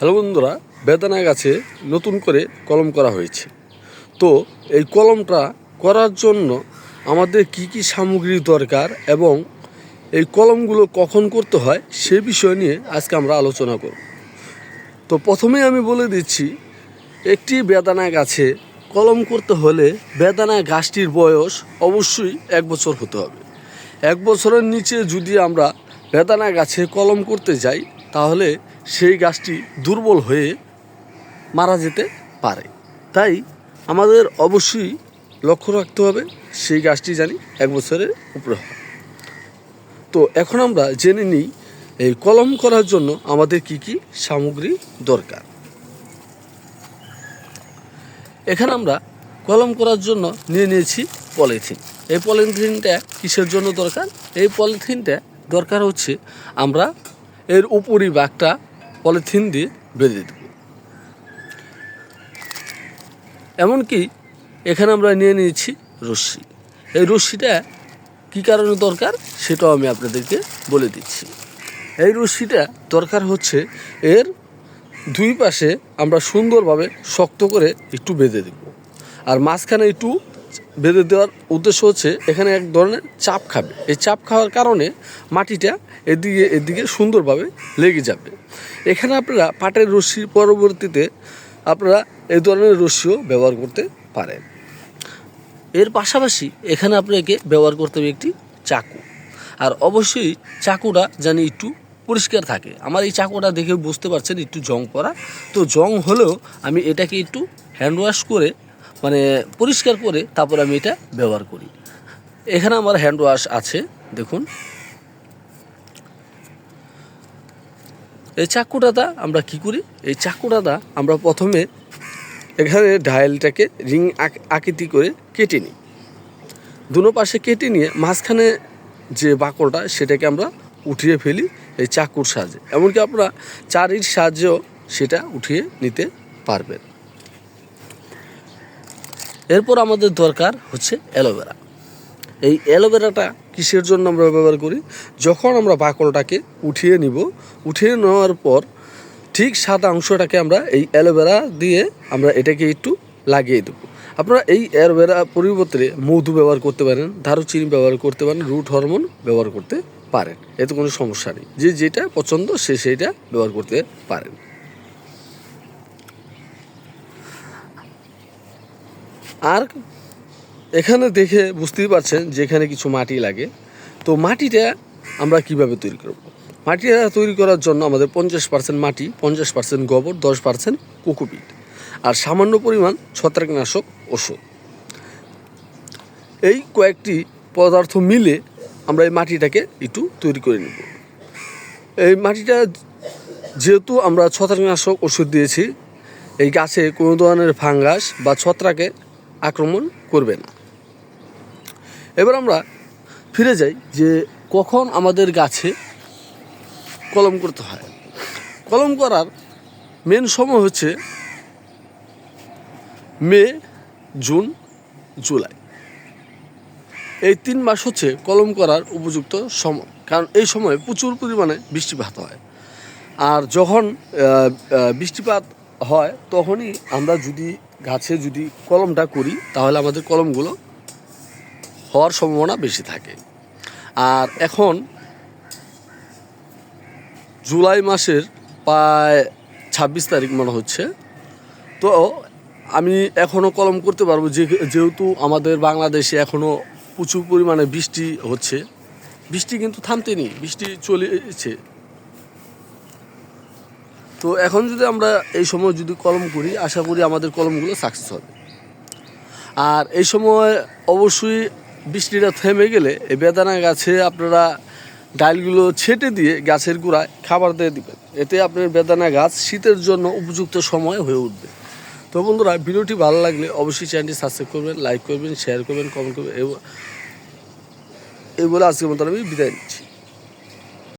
Hello বন্ধুরা বেদানা গাছে নতুন করে কলম করা হয়েছে। তো এই কলমটা করার জন্য আমাদের কি কি সামগ্রী দরকার এবং এই কলমগুলো কখন করতে হয় সে বিষয় নিয়ে আজকে আমরা আলোচনা করব। তো প্রথমেই আমি বলে দিচ্ছি, একটি বেদানা গাছে কলম করতে হলে বেদানা গাছটির বয়স অবশ্যই এক বছর হতে হবে। এক বছরের নিচে যদি আমরা বেদানা গাছে কলম করতে যাই, তাহলে সেই গাছটি দুর্বল হয়ে মারা যেতে পারে। তাই আমাদের অবশ্যই লক্ষ্য রাখতে হবে, সেই গাছটি জানি এক বছরের উপরে হয় তো এখন আমরা জেনে নিই, এই কলম করার জন্য আমাদের কি কি সামগ্রী দরকার। এখানে আমরা কলম করার জন্য নিয়ে নিয়েছি পলিথিন। এই পলিথিনটা কিসের জন্য দরকার? এই পলিথিনটা দরকার হচ্ছে আমরা এর উপরি বাঘটা পলিথিন দিয়ে বেঁধে দেব। এমনকি এখানে আমরা নিয়ে নিয়েছি রশ্মি। এই রশ্মিটা কী কারণে দরকার সেটাও আমি আপনাদেরকে বলে দিচ্ছি। এই রশ্মিটা দরকার হচ্ছে এর দুই পাশে আমরা সুন্দরভাবে শক্ত করে একটু বেঁধে দেব। আর মাঝখানে একটু বেঁধে দেওয়ার উদ্দেশ্য হচ্ছে এখানে এক ধরনের চাপ খাবে। এই চাপ খাওয়ার কারণে মাটিটা এদিকে এদিকে সুন্দরভাবে লেগে যাবে। এখানে আপনারা পাটের রশ্মির পরবর্তীতে আপনারা এই ধরনের রশ্মিও ব্যবহার করতে পারেন। এর পাশাপাশি এখানে আপনাকে ব্যবহার করতে হবে একটি চাকু। আর অবশ্যই চাকুটা যেন একটু পরিষ্কার থাকে। আমার এই চাকুটা দেখে বুঝতে পারছেন একটু জং পড়া। তো জং হলেও আমি এটাকে একটু হ্যান্ড ওয়াশ করে মানে পরিষ্কার করে তারপর আমি এটা ব্যবহার করি। এখানে আমার হ্যান্ড ওয়াশ আছে, দেখুন। এই চাকুটাটা আমরা কি করি? এই চাকুটাটা আমরা প্রথমে এখানে ডায়ালটাকে রিং আকৃতি করে কেটে নিই। দুনো পাশে কেটে নিয়ে মাঝখানে যে বাকলটা, সেটাকে আমরা উঠিয়ে ফেলি এই চাকুর সাহায্যে। এমনকি আপনারা চারির সাহায্যেও সেটা উঠিয়ে নিতে পারবেন। এরপর আমাদের দরকার হচ্ছে অ্যালোভেরা। এই অ্যালোভেরাটা কিসের জন্য আমরা ব্যবহার করি? যখন আমরা বাকলটাকে উঠিয়ে নিব, উঠিয়ে নেওয়ার পর ঠিক সাদা অংশটাকে আমরা এই অ্যালোভেরা দিয়ে আমরা এটাকে একটু লাগিয়ে দেবো। আপনারা এই অ্যালোভেরা পরিবর্তে মধু ব্যবহার করতে পারেন, দারুচিনি ব্যবহার করতে পারেন, রুট হরমোন ব্যবহার করতে পারেন। এতে কোনো সমস্যা নেই। যে যেটা পছন্দ সে সেইটা ব্যবহার করতে পারেন। আর এখানে দেখে বুঝতেই পারছেন যে এখানে কিছু মাটি লাগে। তো মাটিটা আমরা কীভাবে তৈরি করব? মাটিটা তৈরি করার জন্য আমাদের পঞ্চাশ পার্সেন্ট মাটি, পঞ্চাশ পার্সেন্ট গোবর, দশ পার্সেন্ট কোকোপিট আর সামান্য পরিমাণ ছত্রাকনাশক ওষুধ। এই কয়েকটি পদার্থ মিলে আমরা এই মাটিটাকে একটু তৈরি করে নেব। এই মাটিটা যেহেতু আমরা ছত্রাকনাশক ওষুধ দিয়েছি, এই গাছে কোনো ধরনের ফাঙ্গাস বা ছত্রাকে আক্রমণ করবে না এবার আমরা ফিরে যাই যে কখন আমাদের গাছে কলম করতে হয়। কলম করার মেন সময় হচ্ছে মে, জুন, জুলাই। এই তিন মাস হচ্ছে কলম করার উপযুক্ত সময়, কারণ এই সময় প্রচুর পরিমাণে বৃষ্টিপাত হয়। আর যখন বৃষ্টিপাত হয়, তখনই আমরা যদি গাছে যদি কলমটা করি, তাহলে আমাদের কলমগুলো হওয়ার সম্ভাবনা বেশি থাকে। আর এখন জুলাই মাসের প্রায় ছাব্বিশ তারিখ মনে হচ্ছে। তো আমি এখনও কলম করতে পারব, যে যেহেতু আমাদের বাংলাদেশে এখনও প্রচুর পরিমাণে বৃষ্টি হচ্ছে। বৃষ্টি কিন্তু থামতে নেই, বৃষ্টি চলেছে। তো এখন যদি আমরা এই সময় যদি কলম করি, আশা করি আমাদের কলমগুলো সাকসেস হবে। আর এই সময় অবশ্যই বৃষ্টিটা থেমে গেলে এই বেদানা গাছে আপনারা ডালগুলো ছেটে দিয়ে গাছের গোড়ায় খাবার দিয়ে দিবেন। এতে আপনার বেদানা গাছ শীতের জন্য উপযুক্ত সময় হয়ে উঠবে। তো বন্ধুরা, ভিডিওটি ভালো লাগলে অবশ্যই চ্যানেলটি সাবস্ক্রাইব করবেন লাইক করবেন শেয়ার করবেন কমেন্ট করবেন এই বলে আজকের মতো আমি বিদায় নিচ্ছি।